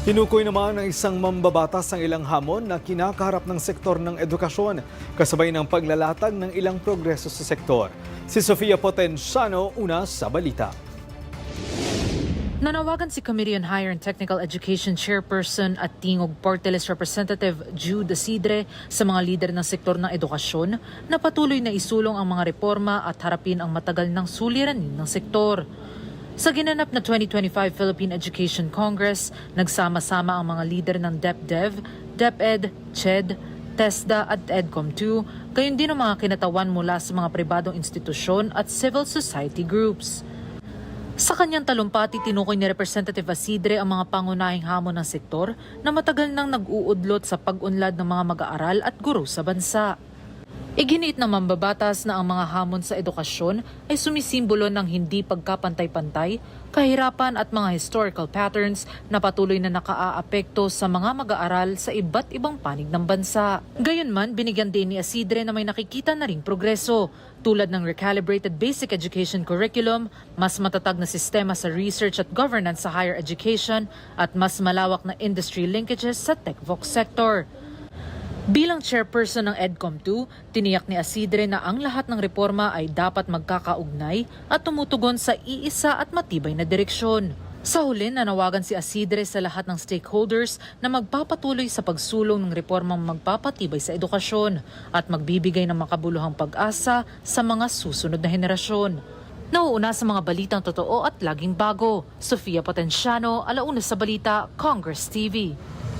Tinukoy naman ng isang mambabatas ang ilang hamon na kinakaharap ng sektor ng edukasyon, kasabay ng paglalatag ng ilang progreso sa sektor. Si Sofia Potenciano, una sa balita. Nanawagan si Committee on Higher and Technical Education Chairperson at Tingog Porteles Representative Jude Sidre sa mga lider ng sektor ng edukasyon na patuloy na isulong ang mga reforma at harapin ang matagal ng suliranin ng sektor. Sa ginanap na 2025 Philippine Education Congress, nagsama-sama ang mga lider ng DepDev, DepEd, CHED, TESDA at EDCOM2, gayon din ang mga kinatawan mula sa mga pribadong institusyon at civil society groups. Sa kanyang talumpati, tinukoy ni Representative Asidre ang mga pangunahing hamon ng sektor na matagal nang nag-uudlot sa pag-unlad ng mga mag-aaral at guro sa bansa. Iginiit ng mambabatas na ang mga hamon sa edukasyon ay sumisimbolo ng hindi pagkapantay-pantay, kahirapan at mga historical patterns na patuloy na nakaaapekto sa mga mag-aaral sa iba't ibang panig ng bansa. Gayunman, binigyan din ni Asidre na may nakikita na ring progreso tulad ng recalibrated basic education curriculum, mas matatag na sistema sa research at governance sa higher education at mas malawak na industry linkages sa TechVox sector. Bilang chairperson ng EDCOM2, tiniyak ni Asidre na ang lahat ng reforma ay dapat magkakaugnay at tumutugon sa iisa at matibay na direksyon. Sa huli, nanawagan si Asidre sa lahat ng stakeholders na magpapatuloy sa pagsulong ng reformang magpapatibay sa edukasyon at magbibigay ng makabuluhang pag-asa sa mga susunod na henerasyon. Nauuna sa mga balitang totoo at laging bago. Sofia Potenciano, Alauna sa Balita, Congress TV.